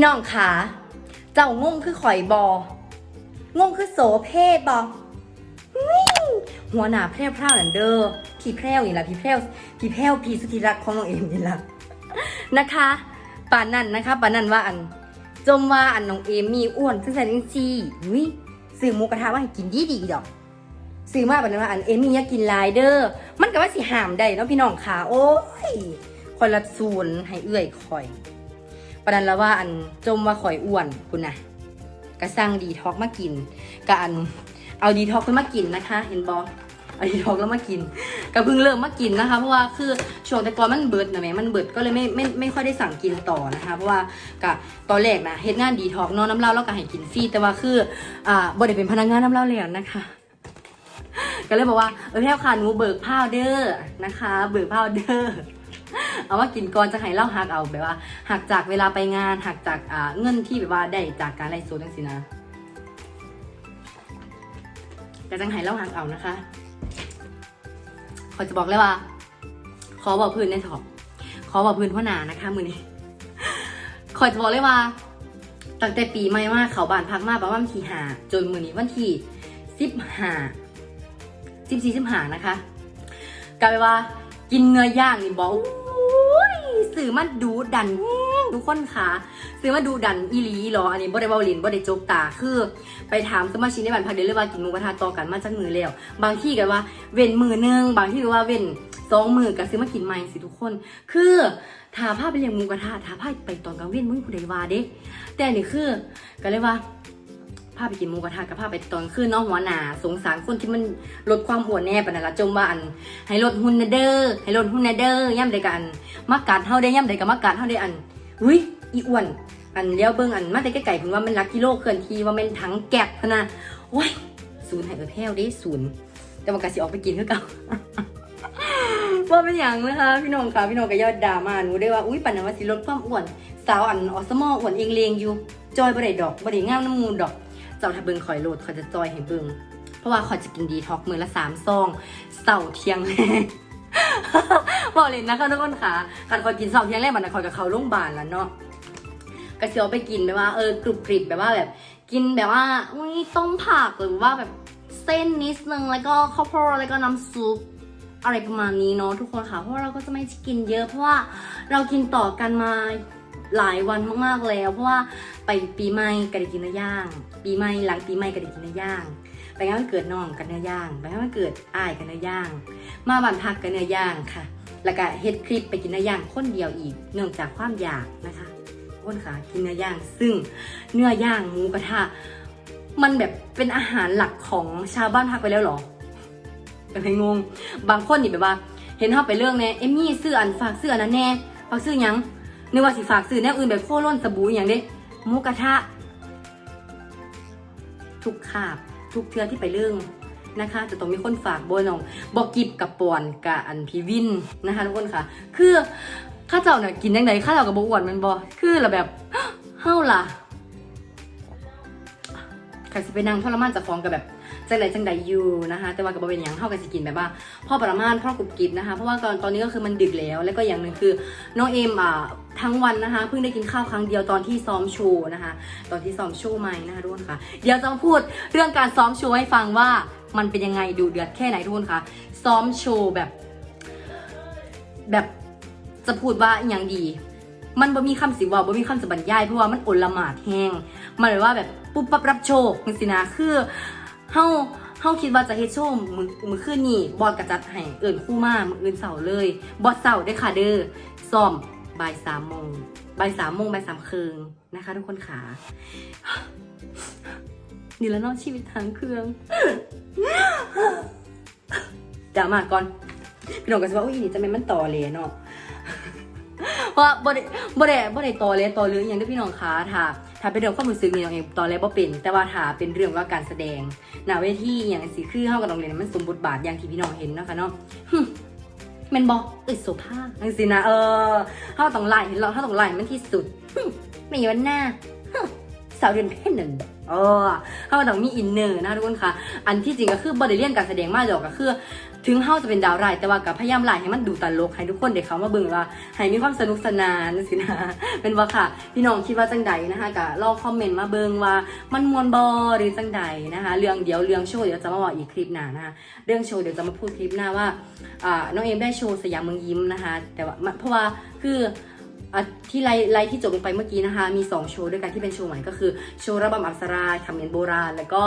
พี่น้องขา เจ้างงคือข่อยบองงคือโสเพบอหัวหน้าแพร่พร่าวนันเดอร์พี่แพร่วนี่แหละพี่แพร่วพี่แพร่วพี่สุธิรักของน้องเอ็มนี่แหละนะคะป่านนั้นนะคะป่านนั้นว่าอัน จมว่าอันน้องเอมมีอ้วนซึ่งแสนจริงจีวิซื้อหมูกระทะว่าให้กินดีดีดอกซื้อมาแบบนั้นว่าอันเอมมี่อยากกินหลายเด้อมันก็ว่าสิหามได้เนาะพี่น้องขาโอ้ยคอยละศูนให้เอื้อยคอย ประนันละว่าอันจมว่าข่อยอ้วนคุณนะก็สร้างดีท็อกมากินก็อันเอาดีท็อกมากินนะคะ เห็นบอเอาดีท็อกแล้วมากินก็เพิ่งเริ่มมากินนะคะ เพราะว่าคือช่วงแต่ก่อนมันเบิดนะแม่มันเบิดก็เลยไม่ไม่ไม่ค่อยได้สั่งกินต่อนะคะ เพราะว่ากะตอนแรกนะเฮ็ดงานดีท็อกนอนน้ำเหล้าแล้วก็ให้กินฟรีแต่ว่าคืออ่าบ่ได้เป็นพนักงานน้ำเหล้าแล้วนะคะก็เลยบอกว่าเออแพ้วค่ะหนูเบิกพาวเดอร์นะคะ เบิกพาวเดอร์ เอาว่ากินก่อนจะให้เล่าหักเอาแบบว่าหักจากเวลาไปงานหักจากอ่าเงินที่แบบว่าได้จากการไลฟ์สดจังสินะก็จังให้เล่าหักเอานะคะขอจะบอกเลยว่า ขอบอกพื้นในท็อปขอบอกพื้นพ่อหนานะคะมือนี้ขอจะบอกเลยว่าตั้งแต่ปีใหม่มาเขาบานพักมาประมาณวันที่หาจนมือนี้วันที่สิบห้าสิบสี่สิบห้านะคะกลายเป็นว่า กินเนื้อย่างนี่บอกอุ้ยสื่อมันดูดันแห้งทุกคนค่ะสื่อมันดูดันอีลีหรออันนี้บ่ได้เบาลินบ่ได้โจกตาคือ ไปถามสมาชิกในบ้านพักเดือนเลยว่ากินหมูกระทะต่อกันมาจากมือแล้ว บางที่กันว่าเว้นมือนึงบางที่ก็ว่าเว้นสองมือก็ซื้อมากินใหม่สิทุกคน คือถ้าภาไปเลี้ยงหมูกระทะถ้าภาไปตอนกลางเว้นมึงผู้ใดว่าเด้แต่นี่คือก็เลยว่าาไปกินหมูกระทะกับพาไปตอนคืนเน้องหัวหนาสงสารคนที่มันลดความอ้วนแน่ปนั่นละจมว่าอัน ให้ลดหุ่นนะเด้อให้ลดหุ่นนะเด้อย่ำใดกันมักกัดเท่าได้ย่ำใดกับมักกัดเท่าได้อันอุ้ยอีอ้วน อันเลี้ยวเบิ้งอันมาแต่ไกลๆผมว่ามันรักกิโลเคลื่อนที่ว่ามันถังแก็บพะนะโอ้ยศูนย์ให้เออแพ้วด้ศูนย์แต่ว่ากะสิออกไปกินคือเก่าว่าเป็นอย่างนะคะพี่น้องค่ะพี่น้องก็ยอดด่ามาหนูได้ว่าอุ้ยปันนว่าสิลดความอ้วน สาวอันออสมออ้วนเองเลงอยู่จอยบ่ได้ดอกบ่ได้งามน้ำมูลดอก เจ้าถ้าเบิงคอยโหลดคอยจะจอยให้เบิงเพราะว่าคอยจะกินดีท็อกมือละสามซองเสาเที่ยงแรกบอกเลยนะคะทุกคนค่ะการคอยกินเสาเที่ยงแรกมันคอยกับเขาโรงพยาบาลแล้วเนาะก็เสียวไปกินแบบว่าเออกรุบกริบแบบว่าแบบ กินแบบว่าอุ้ยต้มผักหรือว่าแบบเส้นนิดนึงแล้วก็ข้าวโพดแล้วก็น้ำซุปอะไรประมาณนี้เนาะทุกคนค่ะเพราะเราก็จะไม่กินเยอะเพราะว่าเรากินต่อกันมา หลายวันมากๆแล้ว เพราะว่าไปปีใหม่ก็ได้กินเนื้อย่าง ปีใหม่หลังปีใหม่ก็ได้กินเนื้อย่างไปงานวันเกิดน้องกันเนื้อย่างไปงานวันเกิดอ้ายกันเนื้อย่าง มาบ้านพักกันเนื้อย่างค่ะ แล้วก็เฮ็ดคลิปไปกินเนื้อย่างคนเดียวอีก เนื่องจากความอยากนะคะคนค่ะกินเนื้อย่าง ซึ่งเนื้อย่างหมูกระทะมันแบบเป็นอาหารหลักของชาวบ้านพักไปแล้วหรอเป็นไงงงบางคนนี่แบบว่า เห็นเขาไปเรื่องเนี่ยเอมมี่ซื้ออันฝากซื้ออันนั้นแน่ฝากซื้อยัง นึกว่าสิฝากซื้อแนวอื่นแบบโคล่นสบู่อย่างเด้หมูกระทะ ทุกคาบ ทุกเทือที่ไปเรื่องนะคะ จะต้องมีคนฝากโบนองบอกกิบกับปอนกับอันพีวินนะคะทุกคนค่ะ คือข้าเจ้าเนี่ยกินยังไงข้าเจ้ากับบอวนมันบอคือเรแบบเฮ้าล่ะใครสิไปนั่งทรมานจะฟ้องกับแบบ จังใดจังใดอยู่นะคะ แต่ว่ากับบเป็นอย่างเท่ากันสกินแบบว่าพ่อประมาณพ่อกรุบกริบนะคะ เพราะว่าตอนตอนนี้ก็คือมันดึกแล้ว แล้วก็อย่างหนึ่งคือน้องเอมอ่าทั้งวันนะคะเพิ่งได้กินข้าวครั้งเดียวตอนที่ซ้อมโชว์นะคะ ตอนที่ซ้อมโชว์ใหม่นะคะทุกคนค่ะ เดี๋ยวจะมาพูดเรื่องการซ้อมโชว์ให้ฟังว่ามันเป็นยังไงดูเดือดแค่ไหนทุกคนค่ะ ซ้อมโชว์แบบ แบบจะพูดว่าอย่างดี มันบ่มีคำสิว่าบ่มีคำจะบรรยายเพราะว่ามันอลหมาดแห้งมันเลยว่าแบบปุ๊บปั๊บรับโชคจังสินะคือ เฮาเฮาคิดว่าจะเฮ็ดโชว์มือมือคืนนี้บอสกระจัดให้เอิ่นคู่มามืออื่นเสาร์เลยบอสเสาร์ได้ค่ะเด้อซ้อมบ่ายสามโมงบ่ายสามโมงบ่ายสามครึ่งนะคะ ทุกคนขานี่แล้วนอกชีวิตทางเครื่องด่ามาก่อนพี่น้องก็จะว่าอุ้ยนี่จะเป็นมันต่อเลยเนาะเพราะบ่ได้บ่ได้บ่ได้ต่อเลยต่อเลยอย่างที่พี่น้องคะถ้า ถ้าเป็นเรื่องความรู้สึกนี่น้องเองต่อเลยบ่เป็น แต่ว่าถ้าเป็นเรื่องว่าการแสดงหน้าเวทีอย่างสิคือเฮากับน้องเรียนมันสมบทบาทอย่างที่พี่น้องเห็นนะคะเนาะแม่นบ่เอ้ยโสภาจังซี่นะเออเฮาต้องไล่เห็นเราเฮาต้องไล่มันที่สุดไม่วันหน้าสาวเดือนเพ่นนั่นบ่เออเขาต้องมีอินเนอร์นะทุกคนค่ะ อันที่จริงก็คือบริเลียนการแสดงมากดอกก็คือ ถึงเฮาจะเป็นดาวร้ายแต่ว่ากับพยายามไล่ให้มันดูตลกให้ทุกคนเด้เขามาเบิ่งว่าให้มีความสนุกสนานสินะเป็นว่าค่ะ พี่น้องคิดว่าจังใดนะคะกับลองคอมเมนต์มาเบิ่งว่ามันมวนบอหรือจังใดนะคะ เรื่องเดียวเรื่องโชว์เดี๋ยวจะมาบอกอีกคลิปหน้านะคะเรื่องโชว์เดี๋ยวจะมาพูดคลิปหน้าว่าอ่าน้องเอมได้โชว์สยามเมืองยิ้มนะคะ แต่ว่าเพราะว่าคือ ที่ไลฟ์ไลที่จบลงไปเมื่อกี้นะคะ มี 2 โชว์ด้วยกันที่เป็นโชว์ใหม่ก็คือ โชว์ระบำอัปสราคำเมนโบราณ แล้วก็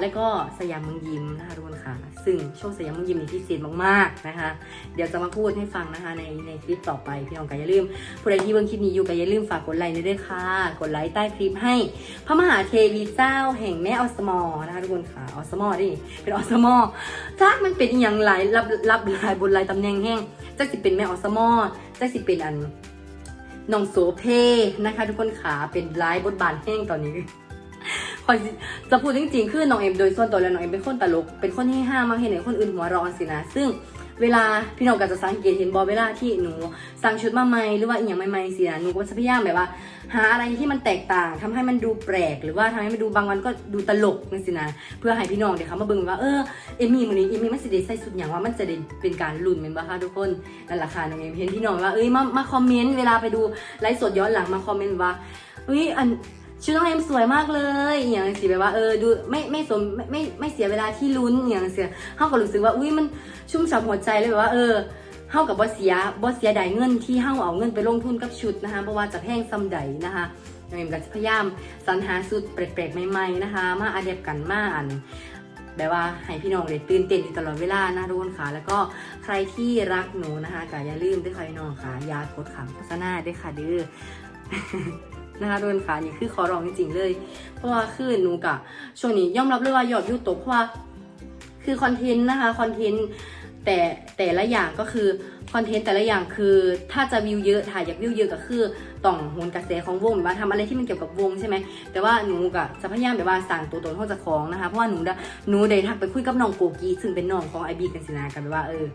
แล้วก็สยามเมืองยิ้มนะคะทุกคนค่ะ ซึ่งโชว์สยามเมืองยิ้มนี่พิเศษมากๆนะคะ เดี๋ยวจะมาพูดให้ฟังนะคะในในคลิปต่อไปพี่น้องก็อย่าลืมผู้ใดที่เบิ่งคลิปนี้อยู่ก็อย่าลืมฝากกดไลค์ด้วยค่ะ กดไลค์ใต้คลิปให้ พระมหาเทวีเจ้าแห่งแม่ออสมอนะคะทุกคนค่ะออสมอดิเป็นออสมอจ้ามันเป็นอย่างไรรับรับหลายบนหลายตำแหน่งแห้งจักสิเป็นแม่ออสมอจักสิเป็นอัน น้องโสเพนะคะ ทุกคนขาเป็นร้ายบทบาทแห้งตอนนี้คอยสิจะพูดจริงๆ คือน้องเอ็มโดยส่วนตัวแล้วน้องเอ็มเป็นคนตลก เป็นคนที่ห้ามากเห็นไหนคนอื่นหัวร้อนสินะ ซึ่ง เวลาพี่น้องก็จะสังเกตเห็นบอเวลาที่หนูสั่งชุดมาใหม่หรือว่าอีกอย่างใหม่ๆสินะหนูก็จะพยายามแบบว่า หาอะไรที่มันแตกต่างทำให้มันดูแปลก หรือว่าทำให้มันดูบางวันก็ดูตลกนั่นสินะเพื่อให้พี่น้องเดี๋ยวเขามาเบิ่งว่าเออเอมี่มื้อนี้เอมี่มันสิได้ใส่สุดอย่างว่ามันจะได้เป็นการลุ้นแม่นบ่คะทุกคนนั่นแหละค่ะน้องเอมเห็นพี่น้องว่าเอ้ยมามาคอมเมนต์เวลาไปดูไลฟ์สดย้อนหลังมาคอมเมนต์ว่าเฮ้ยอัน ชุดน้องเอ็มสวยมากเลยอย่างสิแบบว่าเออดูไม่ไม่สมไม่ไม่ไม่เสียเวลาที่ลุ้นอย่างเสียเฮาก็รู้สึกว่าอุ้ยมันชุ่มฉ่ำหัวใจเลยแบบว่าเออเฮากับบ่เสียบ่เสียดายเงินที่เฮาเอาเงินไปลงทุนกับชุดนะคะเพราะว่าจะแพงซำใดนะคะน้องเอ็มก็จะพยายามสรรหาสูตรแปลกๆใหม่ๆนะคะ มาอาเดบกันมาอันแบบว่าให้พี่น้องเลยตื่นเต้นอยู่ตลอดเวลานะทุกคนค่ะ แล้วก็ใครที่รักหนูนะคะก็อย่าลืมด้วยค่ะพี่น้องค่ะอยากดขำโฆษณาด้วยค่ะเดื้อ นะคะทุกคนค่ะนี่คือขอร้องจริงๆเลย เพราะว่าคือหนูกะช่วงนี้ยอมรับเลยว่ายอดยูตกเพราะว่าคือคอนเทนต์นะคะคอนเทนต์แต่แต่ละอย่างก็คือคอนเทนต์แต่ละอย่างคือถ้าจะวิวเยอะถ่ายอยากวิวเยอะก็คือต้องโหนกระแสของวงแบบว่าทำอะไรที่มันเกี่ยวกับวงใช่ไหมแต่ว่าหนูก็จะพยายามแบบว่าสั่งตัวตนของเจ้าของนะคะเพราะว่าหนูได้หนูได้ทักไปคุยกับน้องโกกีซึ่งเป็นน้องของไอบีกันสินากันแบบว่าเออ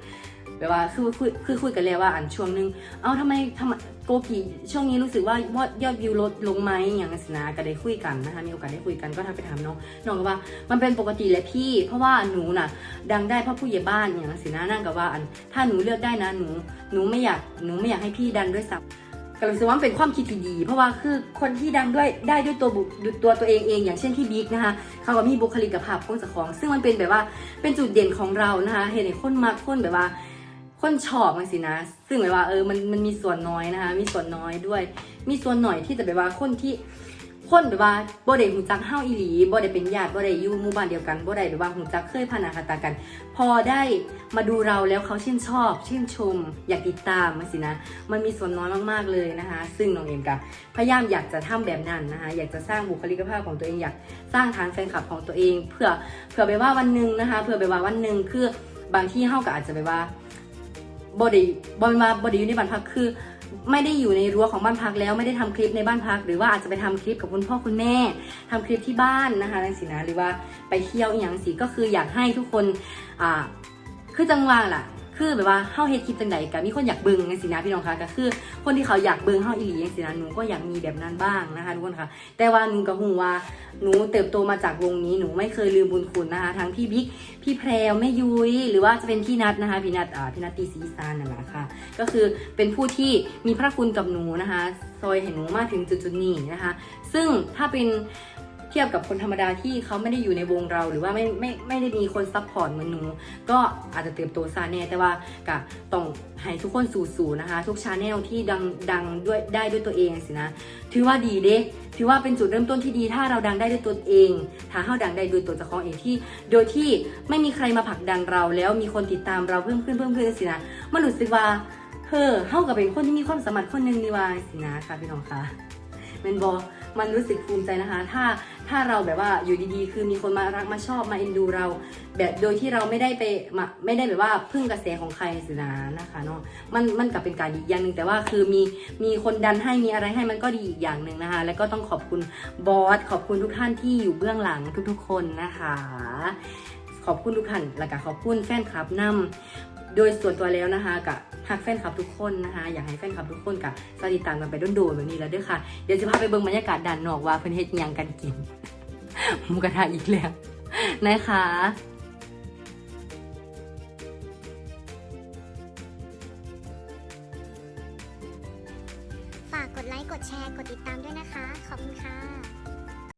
แบบว่าคือคุยคือคุยกันแล้วว่าอันช่วงนึง เอ้าทำไมทำไมโกกีช่วงนี้รู้สึกว่ายอดวิวลดลงไหมอย่างนั้นสินะก็ได้คุยกันนะคะมีโอกาสได้คุยกันก็ทักไปถามน้องน้องก็ว่ามันเป็นปกติแหละพี่ เพราะว่าหนูน่ะ ดังได้เพราะผู้ใหญ่บ้านอย่างนั้นสินะนั่งกับว่าอันถ้าหนูเลือกได้นะหนูหนูไม่อยากหนูไม่อยากให้พี่ดันด้วยซ้ำก็รู้สึกว่าเป็นความคิดที่ดี เพราะว่าคือคนที่ดังด้วยได้ด้วยตัวบุด้วยตัวตัวเองเอง อย่างเช่นพี่บิ๊กนะคะเขาก็มีบุคลิกภาพของเจ้าของ ซึ่งมันเป็นแบบว่าเป็นจุดเด่นของเรานะคะเห็นในคนมักคนแบบว่า คนชอบมันสินะ ซึ่งแบบว่าเออมันมันมีส่วนน้อยนะคะ มีส่วนน้อยด้วย มีส่วนหน่อยที่จะแบบว่าคนที่คนแบบว่าบ่ได้หูจักเฮาอีหลีบ่ได้เป็นญาติบ่ได้อยู่หมู่บ้านเดียวกันบ่ได้แบบว่าหูจักเคยพานาคาตากัน พอได้มาดูเราแล้วเขาชื่นชอบ ชื่นชม อยากติดตามมันสินะ มันมีส่วนน้อยมากๆเลยนะคะ ซึ่งน้องเอ็มก็พยายามอยากจะทำแบบนั้นนะคะ อยากจะสร้างบุคลิกภาพของตัวเองอยากสร้างฐานแฟนคลับของตัวเอง เพื่อเผื่อไปว่าวันหนึ่งนะคะ เผื่อไปว่าวันหนึ่งคือบางที่เฮาก็อาจจะไปว่า บอดี้บอมาบอดี้อยู่ในบ้านพักคือ ไม่ได้อยู่ในรั้วของบ้านพักแล้วไม่ได้ทำคลิปในบ้านพัก หรือว่าอาจจะไปทำคลิปกับคุณพ่อคุณแม่ทำคลิปที่บ้านนะคะนั่นสินะหรือว่าไปเที่ยวอย่างสิก็คืออยากให้ทุกคนอ่าคือจังหวะล่ะ คือแบบว่าเฮาเฮ็ดคลิปจังใดก็มีคนอยากเบิ่งจังสินะพี่น้องคะก็คือ คนที่เขาอยากเบิ่งเฮาอีหลีจังสินะหนูก็อยากมีแบบนั้นบ้างนะคะทุกคนค่ะ แต่ว่าหนูก็ฮู้ว่าหนูเติบโตมาจากวงนี้หนูไม่เคยลืมบุญคุณนะคะ ทั้งพี่บิ๊กพี่แพรวแม่ยุ้ยหรือว่าจะเป็นพี่นัทนะคะพี่นัทอ่าพี่นัทตีสีซานนั่นแหละค่ะ ก็คือเป็นผู้ที่มีพระคุณกับหนูนะคะซอยเห็นหนูมาถึงจุดๆนี้นะคะ ซึ่งถ้าเป็น เทียบกับคนธรรมดาที่เขาไม่ได้อยู่ในวงเราหรือว่าไม่ไม่ไม่ได้มีคนซัพพอร์ตเหมือนหนู ก็อาจจะเติบโตซาแน่แต่ว่ากะต้องให้ทุกคนสู่ๆนะคะ ทุกชาแนลที่ดังดังด้วยได้ด้วยตัวเองสินะถือว่าดีเด้ถือว่าเป็นจุดเริ่มต้นที่ดี ถ้าเราดังได้ด้วยตัวเอง ถ้าเราดังได้ด้วยตัวเจ้าของเองที่ โดยที่ไม่มีใครมาผลักดันเราแล้วมีคนติดตามเราเพิ่มขึ้นเพิ่มขึ้นสินะมันรู้สึกว่าเฮ้อเฮากับเป็นคนที่มีความสามารถคนหนึ่งนี่ว่าสินะค่ะพี่น้องค่ะแมนบอ มันรู้สึกภูมิใจนะคะ ถ้าถ้าเราแบบว่าอยู่ดีๆ คือมีคนมารักมาชอบมาเอ็นดูเรา แบบโดยที่เราไม่ได้ไปมาไม่ได้แบบว่าพึ่งกระแสของใครสินะนะคะเนาะมันมันกลับเป็นการดีอีกอย่างหนึ่งแต่ว่าคือมีมีคนดันให้มีอะไรให้มันก็ดีอีกอย่างหนึ่งนะคะ แล้วก็ต้องขอบคุณบอสขอบคุณทุกท่านที่อยู่เบื้องหลังทุกๆ คนนะคะขอบคุณทุกท่าน แล้วก็ขอบคุณแฟนคลับนำ โดยส่วนตัวแล้วนะคะกับฮักแฟนคลับทุกคนนะคะอยากให้แฟนคลับทุกคนกับสติตามกันไปโดนๆแบบนี้แล้วด้วยค่ะ เดี๋ยวจะพาไปเบิ่งบรรยากาศด้านนอกว่าเพื่อนเฮ็ดยังกันกินหมูกระทะอีกแล้วนะคะฝากกดไลค์ กดแชร์ กดติดตามด้วยนะคะ ขอบคุณค่ะ